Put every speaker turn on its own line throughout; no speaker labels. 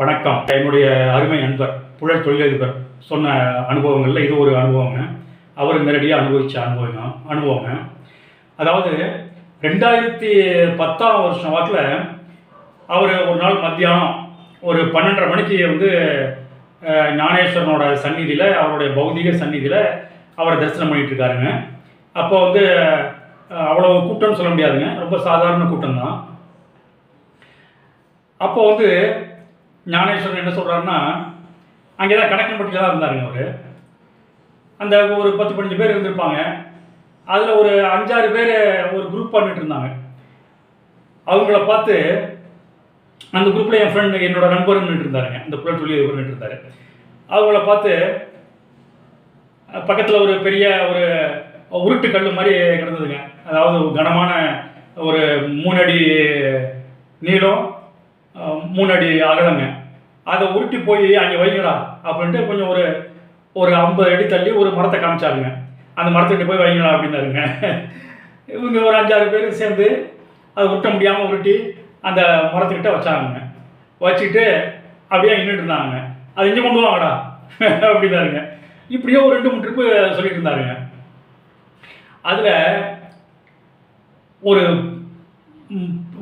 வணக்கம். என்னுடைய அருமை நண்பர் புழல் தொழிலதிபர் சொன்ன அனுபவங்களில் இது ஒரு அனுபவங்க. அவர் நேரடியாக அனுபவித்த அனுபவங்க அனுபவங்க. அதாவது ரெண்டாயிரத்தி பத்தாம் வருஷம் வாக்கில் அவர் ஒரு நாள் மத்தியானம் ஒரு பன்னெண்டரை மணிக்கு வந்து ஞானேஸ்வரனோட சந்நிதியில் அவருடைய பௌதிக சந்நிதியில் அவரை தரிசனம் பண்ணிகிட்டு இருக்காருங்க. அப்போ வந்து அவ்வளோ கூட்டம்னு சொல்ல முடியாதுங்க. ரொம்ப சாதாரண கூட்டம் தான் அப்போ வந்து ஞானேஸ்வரன் என்ன சொல்கிறாருன்னா அங்கே தான் கணக்கன்பட்டியில் தான் இருந்தாருங்க அவர். அந்த ஒரு பத்து பதினஞ்சு பேர் இருந்திருப்பாங்க. அதில் ஒரு அஞ்சாறு பேர் ஒரு குரூப் பண்ணிட்டு இருந்தாங்க. அவங்கள பார்த்து அந்த குரூப்பில் என் ஃப்ரெண்டு என்னோட நண்பர் நின்றுட்டு இருந்தாருங்க. இந்த புலட் சொல்லி நின்றுட்டு இருந்தாரு. அவங்கள பார்த்து பக்கத்தில் ஒரு பெரிய ஒரு உருட்டு கல் மாதிரி கிடந்ததுங்க. அதாவது ஒரு கனமான ஒரு மூணு அடி நீளம் மூணு அடி அகலங்க. அதை உருட்டி போய் அங்கே வைங்கடா அப்படின்ட்டு கொஞ்சம் ஒரு ஒரு ஐம்பது அடி தள்ளி ஒரு மரத்தை காமிச்சாருங்க. அந்த மரத்துக்கிட்ட போய் வைங்கடா அப்படின்னாருங்க. இவங்க ஒரு அஞ்சாறு பேர் சேர்ந்து அதை உருட்ட முடியாமல் உருட்டி அந்த மரத்துக்கிட்ட வச்சாங்க வச்சுட்டு அப்படியே நின்றுட்டு இருந்தாங்க. அது இங்கே கொண்டு வாங்கடா அப்படின்னாருங்க. இப்படியே ஒரு ரெண்டு மூணு ட்ரிப்பு சொல்லிட்டு இருந்தாருங்க. அதில் ஒரு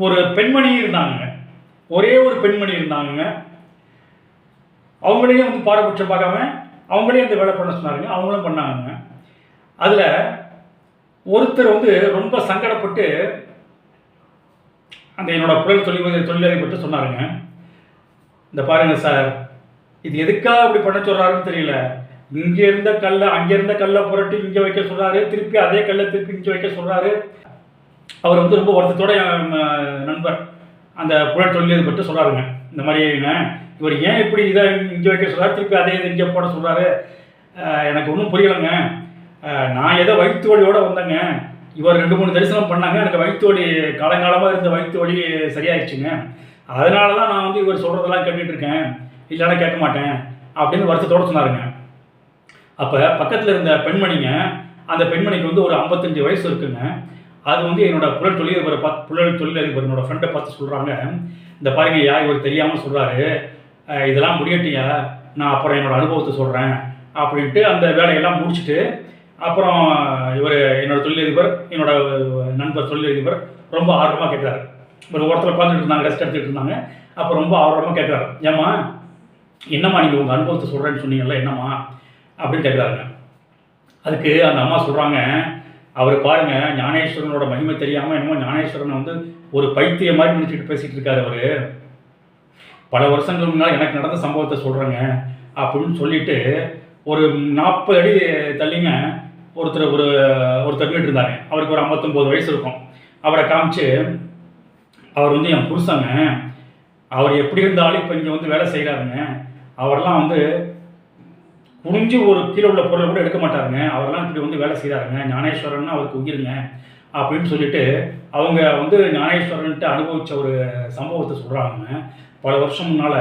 ஒரு பெண்மணி இருந்தாங்க ஒரே ஒரு பெண்மணி இருந்தாங்க அவங்களையும் வந்து பாரபட்சம் பார்க்காம அவங்களையும் அந்த வேலை பண்ண சொன்னாருங்க. அவங்களும் பண்ணாங்க அதில் ஒருத்தர் வந்து ரொம்ப சங்கடப்பட்டு அந்த என்னோடய புயல் தொழில் தொழிலதிபர்கிட்ட சொன்னாருங்க. இந்த பாருங்கள் சார் இது எதுக்காக அப்படி பண்ண சொல்கிறாருன்னு தெரியல. இங்கே இருந்த கல்லை அங்கே இருந்த கல்லை புரட்டி இங்கே வைக்க சொல்கிறாரு திருப்பி அதே கல்லை திருப்பி இங்கே வைக்க சொல்கிறாரு அவர் வந்து ரொம்ப வருத்தத்தோட என் நண்பர். அந்த புழல் பற்றி சொல்கிறாருங்க இந்த மாதிரிங்க இவர் ஏன் இப்படி இதை இங்கே வைக்க சொல்கிறார் திருப்பி அதே இது இங்கே போட சொல்கிறாரு எனக்கு ஒன்றும் புரியலைங்க. நான் ஏதோ வயிற்று வலியோட வந்தேங்க. இவர் ரெண்டு மூணு தரிசனம் பண்ணாங்க. எனக்கு வயிற்று வலி காலங்காலமாக இருந்த வயிற்று வலி சரியாயிடுச்சுங்க. அதனால தான் நான் வந்து இவர் சொல்கிறதெல்லாம் கேட்டுட்டு இருக்கேன். இல்லைன்னா கேட்க மாட்டேன் அப்படின்னு வருத்தத்தோடு சொன்னாருங்க. அப்போ பக்கத்தில் இருந்த பெண்மணிங்க அந்த பெண்மணிக்கு வந்து ஒரு ஐம்பத்தஞ்சு வயசு இருக்குங்க. அது வந்து என்னோட புழல் தொழிலதிபர் பார்த்து புழல் தொழிலதிபர் என்னோட ஃப்ரெண்டை பார்த்து சொல்கிறாங்க இந்த பாருங்க யா இவர் தெரியாமல் சொல்கிறாரு இதெல்லாம் முடியட்டியா நான் அப்புறம் என்னோட அனுபவத்தை சொல்கிறேன் அப்படின்ட்டு அந்த வேலையெல்லாம் முடிச்சுட்டு அப்புறம் இவர் என்னோட தொழிலதிபர் என்னோட நண்பர் தொழிலதிபர் ரொம்ப ஆர்வமாக கேட்குறாரு ஒரு ஓரத்தில் உட்காந்துட்டு இருந்தாங்க ரெஸ்ட் எடுத்துகிட்டு இருந்தாங்க. அப்போ ரொம்ப ஆர்வமாக கேட்குறாரு ஏம்மா என்னம்மா நீங்கள் உங்கள் அனுபவத்தை சொல்கிறேன்னு சொன்னீங்கல்ல என்னம்மா? அப்படின்னு கேட்குறாருங்க அதுக்கு அந்த அம்மா சொல்கிறாங்க அவர் பாருங்க ஞானேஸ்வரனோட மகிமை தெரியாமல் என்னமோ ஞானேஸ்வரனை வந்து ஒரு பைத்திய மாதிரி நினச்சிட்டு பேசிகிட்டு இருக்காரு அவர். பல வருஷங்கள் முன்னால் எனக்கு நடந்த சம்பவத்தை சொல்கிறேங்க அப்படின்னு சொல்லிட்டு ஒரு நாற்பது அடி தள்ளிங்க ஒருத்தர் ஒரு ஒருத்தர் வீட்டு இருந்தாங்க அவருக்கு ஒரு ஐம்பத்தொம்போது வயசு இருக்கும். அவரை காமிச்சு அவர் வந்து என் புருஷங்க. அவர் எப்படி இருந்தாலும் இப்போ இங்கே வந்து வேலை செய்கிறாருங்க அவரெல்லாம் வந்து முடிஞ்சு ஒரு கீழே உள்ள பொருளை கூட எடுக்க மாட்டாருங்க. அவரெல்லாம் இப்படி வந்து வேலை செய்கிறாருங்க ஞானேஸ்வரன் அவருக்கு உயிருங்க அப்படின்னு சொல்லிட்டு அவங்க வந்து ஞானேஸ்வரன்ட்டு அனுபவித்த ஒரு சம்பவத்தை சொல்கிறாங்க பல வருஷம் முன்னால்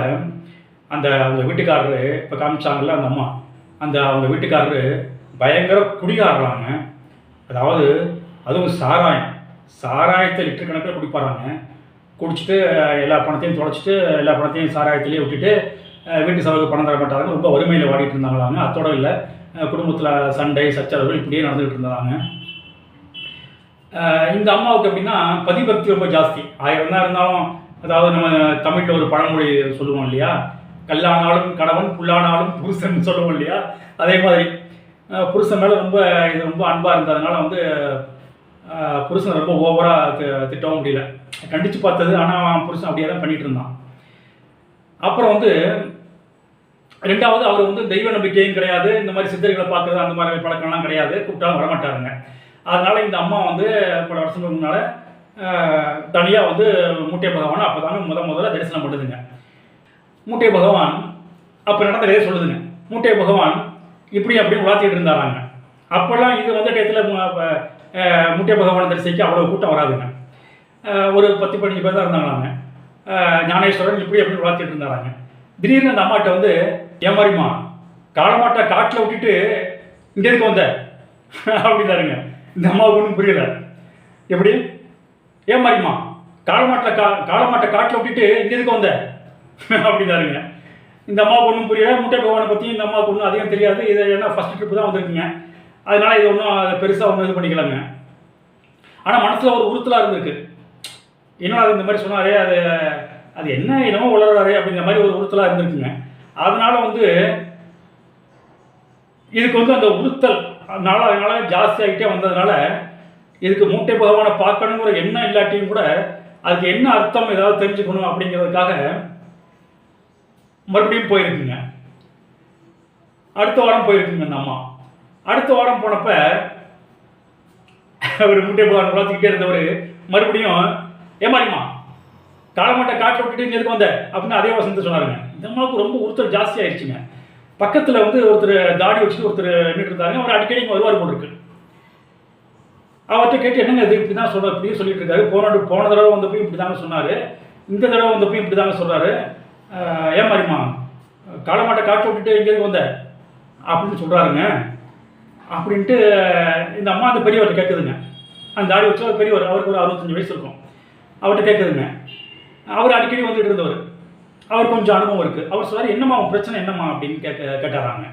அந்த அவங்க வீட்டுக்காரரு இப்போ காமிச்சாங்கல்ல அந்த அம்மா. அந்த அவங்க வீட்டுக்காரரு பயங்கர குடிகாடுறாங்க அதாவது அதுவும் சாராயம். சாராயத்தை லிட்டர் கணக்கில் குடிப்பாராங்க. குடிச்சிட்டு எல்லா பணத்தையும் தொலைச்சிட்டு எல்லா பணத்தையும் சாராயத்திலேயே விட்டுட்டு வீட்டு செலவுக்கு பணம் தர மாட்டாங்க ரொம்ப வறுமையில் வாடிட்டு இருந்தாங்களாங்க. அத்தோட இல்லை. குடும்பத்தில் சண்டை சச்சரவுகள் இப்படியே நடந்துகிட்டு இருந்தாங்க. இந்த அம்மாவுக்கு எப்படின்னா பதிபக்தி ரொம்ப ஜாஸ்தி. ஆயிரம் தான் இருந்தாலும் அதாவது நம்ம தமிழில் ஒரு பழமொழி சொல்லுவோம் இல்லையா? கல்லானாலும் கணவன் புல்லானாலும் புருஷன் சொல்லுவோம் இல்லையா? அதே மாதிரி புருஷன் மேலே ரொம்ப இது ரொம்ப அன்பாக இருந்ததுனால வந்து புருஷன் ரொம்ப ஓவராக திட்டவும் முடியல. கண்டித்து பார்த்தது ஆனால் அவன் புருஷன் அப்படியே தான் பண்ணிகிட்டு இருந்தான். அப்புறம் வந்து ரெண்டாவது அவர் வந்து தெய்வ நம்பிக்கையும் கிடையாது. இந்த மாதிரி சித்தர்களை பார்க்குறது அந்த மாதிரி பழக்கம்லாம் கிடையாது. கூப்பிட்டாலும் வரமாட்டாருங்க. அதனால் இந்த அம்மா வந்து பல வருஷத்துக்கு முன்னால் தனியாக வந்து மூட்டை பகவானை அப்போ தாங்க முத முதல்ல தரிசனம் பண்ணுதுங்க. மூட்டை பகவான் அப்போ நடந்ததே சொல்லுதுங்க. மூட்டை பகவான் இப்படி அப்படி உலாத்திட்டு இருந்தாராங்க. அப்போல்லாம் இது வந்த டயத்தில் மூட்டை பகவான் தரிசிக்கு அவ்வளோ கூட்டம் வராதுங்க. ஒரு பத்து பதினஞ்சு பேர் தான் இருந்தாங்களாங்க. ஞானேஸ்வரன் இப்படி அப்படி உலாத்திட்டு இருந்தாராங்க. திடீர்னு அந்த அம்மாட்ட வந்து ஏன் மாதிரிம்மா காலமாட்டை காட்டில் விட்டுட்டு இங்கே எதுக்கு வந்த? அப்படிதாருங்க இந்த அம்மாவுக்கு ஒன்றும் புரியல. எப்படி? ஏன் மாதிரிம்மா காலமாட்டை கா காலமாட்டை காட்டில் விட்டுட்டு இங்கே எதுக்கு வந்த? அப்படிதாருங்க இந்த அம்மாவுக்கு ஒன்றும் புரியல. முட்டை பகவானை பற்றி இந்த அம்மாவுக்கு ஒன்றும் அதிகம் தெரியாது. இதை என்ன ஃபஸ்ட் ட்ரிப்பு தான் வந்திருக்குங்க. அதனால் இது ஒன்றும் பெருசாக ஒன்றும் இது பண்ணிக்கலாங்க. ஆனால் மனசில் ஒரு உறுத்தலாக இருந்திருக்கு. என்னடா அது இந்த மாதிரி சொன்னாரே அது அது என்ன என்னமோ உளறாரு அப்படிங்கிற மாதிரி ஒரு உறுத்தலாக இருந்திருக்குங்க. அதனால வந்து இதுக்கு வந்து அந்த உறுத்தல் நாளாக நாளாக ஜாஸ்தி ஆகிட்டே வந்ததுனால இதுக்கு மூட்டை பகவானை பார்க்கணுங்கிற எண்ணம் இல்லாட்டியும் கூட அதுக்கு என்ன அர்த்தம் ஏதாவது தெரிஞ்சுக்கணும் அப்படிங்கிறதுக்காக மறுபடியும் போயிருக்குங்க. அடுத்த வாரம் போயிருக்குங்க அந்த அம்மா. அடுத்த வாரம் போனப்ப அவர் மூட்டை பகவான் வளர்த்துக்கிட்டே இருந்தவர் மறுபடியும் ஏமாறிமா காலமாட்டை காட்டில் விட்டுட்டு இங்க எதுக்கு வந்த? அப்படின்னு அதே வசனத்தை சொன்னாருங்க. இந்த அம்மாவுக்கு ரொம்ப உறுத்தல் ஜாஸ்தி ஆயிடுச்சுங்க. பக்கத்தில் வந்து ஒருத்தர் தாடி வச்சுட்டு ஒருத்தர் நின்றுட்டு இருந்தாருங்க. அவர் அடிக்கடி இங்கே வருவார் போல் இருக்கு. அவர்கிட்ட கேட்டு என்னங்க இது? இப்படி தான் சொல்கிறார் இப்படியே சொல்லிட்டு இருக்காரு. போன போன தடவை வந்தப்பையும் இப்படி தாங்க சொன்னார். இந்த தடவை வந்தப்பையும் இப்படி தாங்க சொல்கிறாரு ஏன் மாதிரிமா காலமாட்டை காட்டு விட்டுட்டு இங்கே வந்த? அப்படின்னு சொல்கிறாருங்க அப்படின்ட்டு இந்த அம்மா அந்த பெரியவர்கிட்ட கேட்குதுங்க அந்த தாடி வச்சு ஒரு பெரியவர். அவருக்கு ஒரு அறுபத்தஞ்சு வயசு இருக்கும். அவர்கிட்ட கேட்குதுங்க அவர் அடிக்கடி வந்துட்டு இருந்தவர். அவர் கொஞ்சம் அனுபவம் இருக்குது அவர் சொன்னார் என்னம்மா உன் பிரச்சனை என்னம்மா? அப்படின்னு கேட்க கேட்டாராங்க.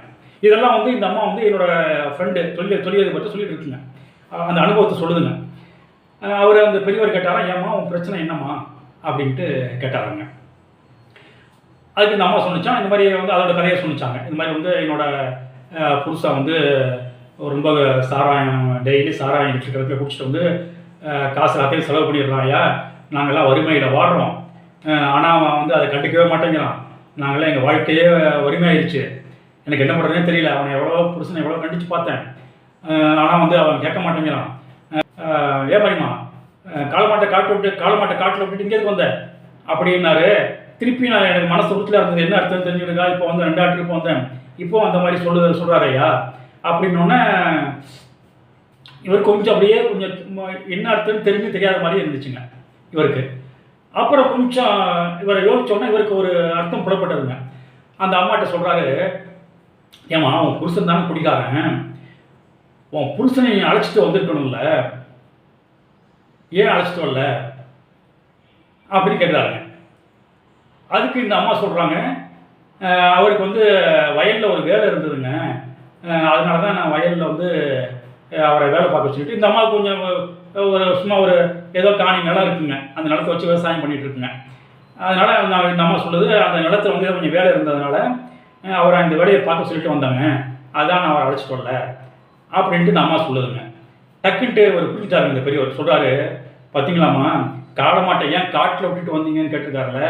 இதெல்லாம் வந்து இந்த அம்மா வந்து என்னோட ஃப்ரெண்டு தொழில் சொல்லியதை பற்றி சொல்லிட்டு இருக்குங்க. அந்த அனுபவத்தை சொல்லுதுங்க. அவர் அந்த பெரியவர் கேட்டாரா ஏம்மா உன் பிரச்சனை என்னம்மா? அப்படின்ட்டு கேட்டாராங்க. அதுக்கு இந்த அம்மா சொன்னிச்சான் இந்த மாதிரி வந்து அதோட கதையை சொன்னிச்சாங்க. இந்த மாதிரி வந்து என்னோட புதுசாக வந்து ரொம்ப சாராயம் டெய்லி சாராயம் லிட்டர் குடிச்சிட்டு வந்து காசு எல்லாத்தையும் செலவு பண்ணிடுறாயா நாங்கள்லாம் வறுமையில் வாடுறோம். ஆனால் அவன் வந்து அதை கண்டுக்கவே மாட்டேங்கிறான். நாங்களாம் எங்கள் வாழ்க்கையே வறுமையாயிருச்சு எனக்கு என்ன பண்ணுறதுனே தெரியல. அவனை எவ்வளோ புருஷனை எவ்வளோ கண்டித்து பார்த்தேன். ஆனால் வந்து அவன் கேட்க மாட்டேங்கிறான். ஏ ஏன் காலமாட்டை காட்டு விட்டு காலமாட்டை காட்டில் விட்டுட்டு இங்கே வந்தேன் வந்த? அப்படின்னாரு. திருப்பி நான் எனக்கு மனசு உறுத்தல இருந்தது. என்ன அர்த்தம் தெரிஞ்சுருக்கா இப்போ வந்து ரெண்டு ஆட்டுக்கு வந்தேன். இப்போ அந்த மாதிரி சொல்லு சொல்கிறாரையா அப்படின்னோடனே இவர் கொஞ்சம் அப்படியே கொஞ்சம் என்ன அர்த்தம்னு தெரிஞ்சு தெரியாத மாதிரி இருந்துச்சுங்க இவருக்கு. அப்புறம் கொஞ்சம் இவரை யோசிச்சோன்னே இவருக்கு ஒரு அர்த்தம் புலப்பட்டதுங்க. அந்த அம்மாட்ட சொல்கிறாரு ஏம்மா உன் புருஷன் தானே குடிக்காரன் உன் புருஷனை நீ அழைச்சிட்டு வந்திருக்கணும்ல. ஏன் அழைச்சிட்டு வரல? அப்படின்னு கேட்குறாருங்க அதுக்கு இந்த அம்மா சொல்கிறாங்க அவருக்கு வந்து வயலில் ஒரு வேலை இருந்ததுங்க. அதனால தான் நான் வயலில் வந்து அவரை வேலை பார்க்க சொல்லிட்டு இந்த அம்மா கொஞ்சம் ஒரு சும்மா ஒரு ஏதோ காணி நிலம் இருக்குங்க. அந்த நிலத்தை வச்சு விவசாயம் பண்ணிகிட்டு இருக்குங்க அதனால் நான் இந்த அம்மா சொல்லுது அந்த நிலத்துல வந்து கொஞ்சம் வேலை இருந்ததுனால அவரை அந்த வேலையை பார்க்க சொல்லிட்டு வந்தாங்க அதான் நான் அவரை அழைச்சிட்டு வரல அப்படின்ட்டு இந்த அம்மா சொல்லுதுங்க. டக்குன்ட்டு ஒரு புரிஞ்சுட்டாருங்க இந்த பெரியவர். சொல்கிறாரு பார்த்தீங்களாம்மா காலமாட்டை ஏன் காட்டில் விட்டுட்டு வந்தீங்கன்னு கேட்டிருக்காருல?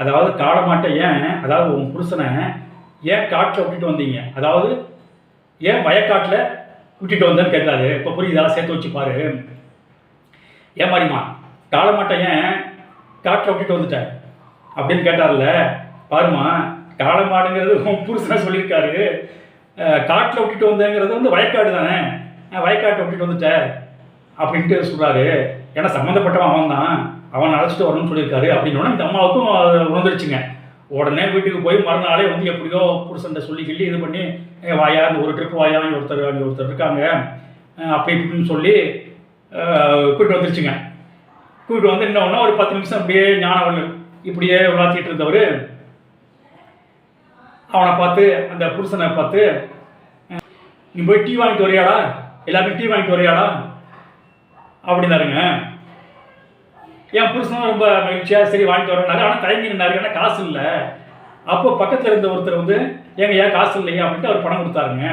அதாவது காலமாட்டை ஏன் அதாவது உன் புருஷனை ஏன் காட்டில் விட்டுட்டு வந்தீங்க? அதாவது ஏன் வயக்காட்டில் விட்டுட்டு வந்தேன்னு கேட்டாரு. இப்போ புரியுதா சேர்த்து வச்சுப்பாரு ஏன் மாதிரிம்மா காளமாட்டை ஏன்? காட்டில் விட்டுட்டு வந்துட்டேன். அப்படின்னு கேட்டார்ல பாருமா காளமாடுங்கிறது புருஷனாக சொல்லியிருக்காரு. காட்டில் விட்டுட்டு வந்தேங்கிறது வந்து வயக்காடு தானே? வயக்காட்டை விட்டுட்டு வந்துட்டேன் அப்படின்ட்டு சொல்கிறாரு ஏன்னா சம்மந்தப்பட்டவன் அவன் தான் அவன் அழைச்சிட்டு வரணும்னு சொல்லியிருக்காரு. அப்படின்னோடனே இந்த அம்மாவுக்கும் உணர்ந்துருச்சுங்க. உடனே வீட்டுக்கு போய் மறுநாளே வந்து எப்படியோ புருஷன்ட்ட சொல்லி சொல்லி இது பண்ணி வாயா இந்த ஒரு ட்ரிப் வாயா ஒருத்தர் அங்கே ஒருத்தர் இருக்காங்க. அப்படி இப்படின்னு சொல்லி கூப்பிட்டு வந்துருச்சுங்க. கூப்பிட்டு வந்து இன்னொன்று ஒரு பத்து நிமிஷம் அப்படியே ஞானவள் இப்படியே விளாத்திட்டு இருந்தவர். அவனை பார்த்து அந்த புருஷனை பார்த்து நீ போய் டீ வாங்கிட்டு வரையாடா? எல்லாருக்கும் டீ வாங்கிட்டு வரையாடா? அப்படின்னாருங்க. என் புருஷனும் ரொம்ப மகிழ்ச்சியாக சரி வாங்கிட்டு வரேன்னாரு. ஆனால் தயங்கி நின்னாரு ஏன்னா காசு இல்லை. அப்போ பக்கத்தில் இருந்த ஒருத்தர் வந்து எங்க ஏன் காசு இல்லையா? அப்படின்ட்டு அவர் பணம் கொடுத்தாருங்க.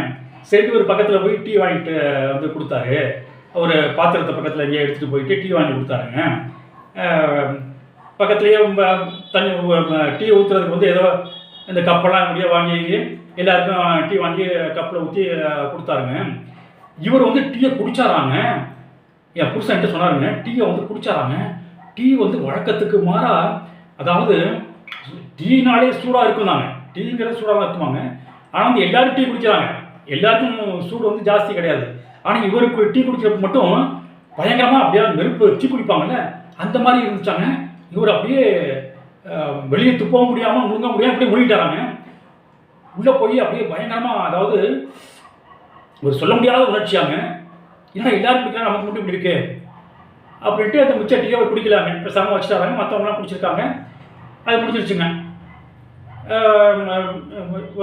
சரி ஒரு பக்கத்தில் போய் டீ வாங்கிட்டு வந்து கொடுத்தாரு. ஒரு பாத்திரத்தை பக்கத்தில் எங்கேயோ எடுத்துகிட்டு போயிட்டு டீ வாங்கி கொடுத்தாருங்க. பக்கத்துலேயே தண்ணி டீ ஊற்றுறதுக்கு வந்து ஏதோ இந்த கப்பெல்லாம் அப்படியே வாங்கி எல்லாருக்கும் டீ வாங்கி கப்பில் ஊற்றி கொடுத்தாருங்க. இவர் வந்து டீயை குடிச்சாராங்க. என் புருஷன்ட்டு சொன்னாருங்க டீயை வந்து குடிச்சாராங்க. டீ வந்து வழக்கத்துக்கு மாறா அதாவது டீனாலே சூடாக இருக்கும் தாங்க டீங்கிறது சூடாக தான் இருக்குமாங்க. ஆனால் வந்து எல்லாரும் டீ குடிக்கிறாங்க. எல்லாருக்கும் சூடு வந்து ஜாஸ்தி கிடையாது. ஆனால் இவருக்கு டீ குடிக்கிறப்ப மட்டும் பயங்கரமாக அப்படியே நெருப்பு டீ குடிப்பாங்கல்ல? அந்த மாதிரி இருந்துச்சாங்க. இவர் அப்படியே வெளியே துப்பவும் முடியாமல் முழுங்க முடியாமல் அப்படியே முழுகிட்டாராங்க உள்ளே போய் அப்படியே பயங்கரமாக அதாவது ஒரு சொல்ல முடியாத உணர்ச்சியாங்க ஏன்னா எல்லாரும் குடிக்கிறாங்க நமக்கு மட்டும் இப்படி இருக்கு? அப்படின்ட்டு அந்த மிச்ச டீயை அவர் குடிக்கலாங்க பேசாமல் வச்சுட்டாங்க மற்றவங்களாம் குடிச்சிருக்காங்க. அது முடிஞ்சிருச்சுங்க.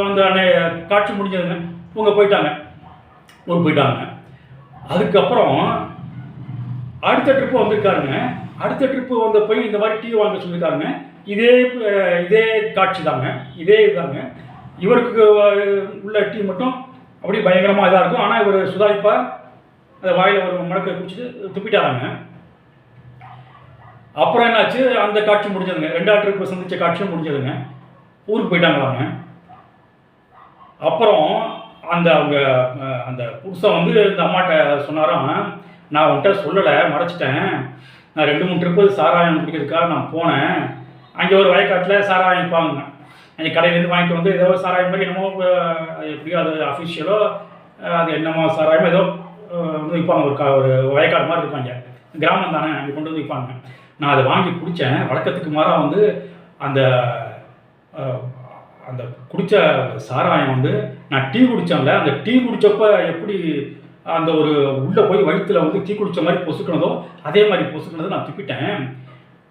அந்த அன்னை- காட்சி முடிஞ்சதுங்க. இவங்க போயிட்டாங்க. ஊர் போயிட்டாங்க. அதுக்கப்புறம் அடுத்த ட்ரிப்பு வந்திருக்காருங்க. அடுத்த ட்ரிப்பு வந்த போய் இந்த மாதிரி டீ வாங்க சொல்லியிருக்காருங்க இதே இதே காட்சி தாங்க. இதே இதுதாங்க. இவருக்கு உள்ள டீ மட்டும் அப்படியே பயங்கரமாக இதாக இருக்கும். ஆனால் இவர் சுதாரிப்பாக அந்த வாயில் ஒரு மடக்கை குடிச்சிட்டு துப்பிட்டாராங்க. அப்புறம் என்னாச்சு? அந்த காட்சி முடிஞ்சதுங்க. ரெண்டாவது ட்ரிப்பு சந்தித்த காட்சியும் முடிஞ்சதுங்க. ஊருக்கு போயிட்டாங்களாங்க. அப்புறம் அந்த அவங்க அந்த புருஷன் வந்து இந்த அம்மாட்ட சொன்னாராம் நான் உன்கிட்ட சொல்லலை மறைச்சிட்டேன். நான் ரெண்டு மூணு ட்ரிப்பு சாராயம் குடிக்கிறதுக்காக நான் போனேன். அங்கே ஒரு வயக்காட்டில் சாராயம் விற்பாங்க அங்கே கடையிலேருந்து வாங்கிட்டு வந்து ஏதோ சாராயம் மாதிரி என்னமோ எப்படியோ அது அஃபிஷியலோ அது என்னமோ சாராயமோ ஏதோ வந்து விற்பாங்க ஒரு கா ஒரு வயக்காடு மாதிரி இருப்பாங்க கிராமம் தானே அங்கே கொண்டு வந்து விற்பாங்க நான் அதை வாங்கி குடித்தேன் வழக்கத்துக்கு மாறாக வந்து அந்த அந்த குடித்த சாராயம் வந்து நான் டீ குடித்தேன்ல அந்த டீ குடித்தப்ப எப்படி அந்த ஒரு உள்ளே போய் வயிற்றுல வந்து டீ குடித்த மாதிரி பொசுக்கினதோ அதே மாதிரி பொசுக்கினதை நான் துப்பிட்டேன்.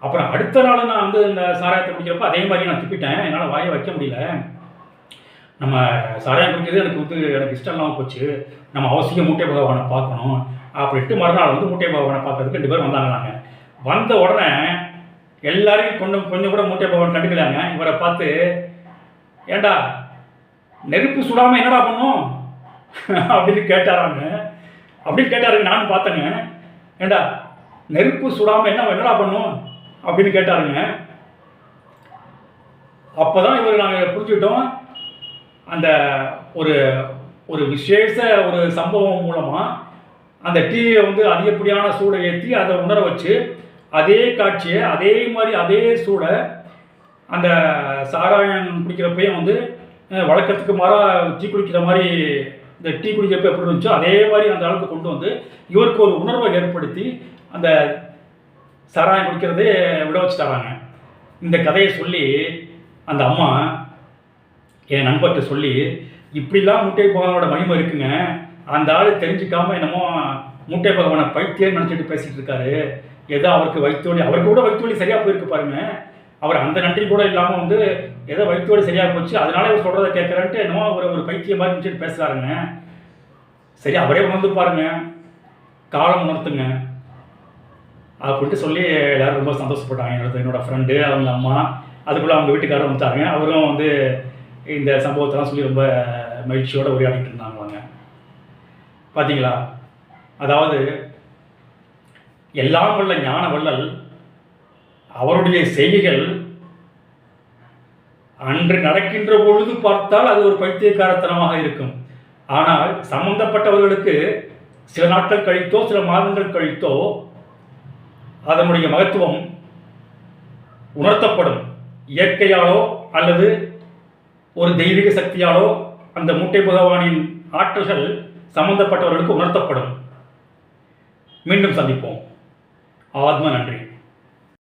அப்புறம் அடுத்த நாள் நான் வந்து இந்த சாராயத்தை குடிக்கிறப்ப அதே மாதிரி நான் துப்பிட்டேன். என்னால் வாயை வைக்க முடியல. நம்ம சாராயம் குடிக்கிறது எனக்கு வந்து எனக்கு இஷ்டம் இல்லாமல் போச்சு. நம்ம அவசியம் மூட்டை பகவானை பார்க்கணும். அப்படின்ட்டு மறுநாள் வந்து மூட்டை பகவானை பார்க்கறதுக்கு ரெண்டு பேரும் வந்தாங்களாங்க வந்த உடனே எல்லாரையும் கொஞ்சம் கொஞ்சம் கூட மூட்டை பகவான் கண்டுக்கலாங்க இவரை பார்த்து ஏண்டா நெருப்பு சுடாமல் என்னடா பண்ணும்? அப்படின்னு கேட்டாராங்க. அப்படின்னு கேட்டாருங்க நானும் பார்த்தேங்க. ஏண்டா நெருப்பு சுடாமல் என்ன என்னடா பண்ணும்? அப்படின்னு கேட்டாருங்க. அப்போ தான் இவர் நாங்கள் புரிஞ்சுக்கிட்டோம். அந்த ஒரு ஒரு விசேஷ ஒரு சம்பவம் மூலமாக அந்த டீயை வந்து அதிகப்படியான சூடை ஏற்றி அதை உணர வச்சு அதே காட்சியை அதே மாதிரி அதே சூடை அந்த சாராயம் குடிக்கிறப்பையும் வந்து வழக்கத்துக்கு மாறாக டீ குடிக்கிற மாதிரி இந்த டீ குடிக்கிறப்ப எப்படி இருந்துச்சோ அதே மாதிரி அந்த அளவுக்கு கொண்டு வந்து இவருக்கு ஒரு உணர்வை ஏற்படுத்தி அந்த சாராயம் குடிக்கிறதே விட வச்சுட்டாராங்க இந்த கதையை சொல்லி அந்த அம்மா என் நண்பர்கிட்ட சொல்லி இப்படிலாம் முட்டை பகவானோட மகிமை இருக்குங்க. அந்த ஆள் தெரிஞ்சுக்காம என்னமோ முட்டை பகவானை பைத்தியம் நினச்சிட்டு பேசிகிட்டு இருக்காரு. ஏதோ அவருக்கு வைத்தொழி அவருக்கு கூட வயிற்று சரியாக போயிருக்கு பாருங்கள் அவர் அந்த நன்றி கூட இல்லாமல் வந்து ஏதோ வைத்தியோடு சரியாக போச்சு. அதனால இவர் சொல்கிறத கேட்குறேன்ட்டு என்னமோ அவர் ஒரு பைத்திய மாதிரி நினச்சிட்டு பேசுகிறாருங்க சரி அவரே உணர்ந்து பாருங்க. காலம் உணர்த்துங்க. அப்படின்ட்டு சொல்லி எல்லாரும் ரொம்ப சந்தோஷப்பட்டாங்க. என்னோட என்னோடய ஃப்ரெண்டு அவங்க அம்மா அதுக்குள்ளே அவங்க வீட்டுக்காரர் வந்துட்டாங்க அவரும் வந்து இந்த சம்பவத்தெல்லாம் சொல்லி ரொம்ப மகிழ்ச்சியோடு உரையாடிட்டு இருந்தாங்களாங்க பார்த்தீங்களா அதாவது எல்லாம் வல்ல ஞான வள்ளல் அவருடைய செய்கைகள் அன்று நடக்கின்ற பொழுது பார்த்தால் அது ஒரு பைத்தியக்காரத்தனமாக இருக்கும். ஆனால் சம்பந்தப்பட்டவர்களுக்கு சில நாட்கள் கழித்தோ சில மாதங்கள் கழித்தோ அதனுடைய மகத்துவம் உணர்த்தப்படும். இயற்கையாலோ அல்லது ஒரு தெய்வீக சக்தியாலோ அந்த மூட்டை பகவானின் ஆற்றல்கள் சம்பந்தப்பட்டவர்களுக்கு உணர்த்தப்படும். மீண்டும் சந்திப்போம். ஆத்ம நன்றி.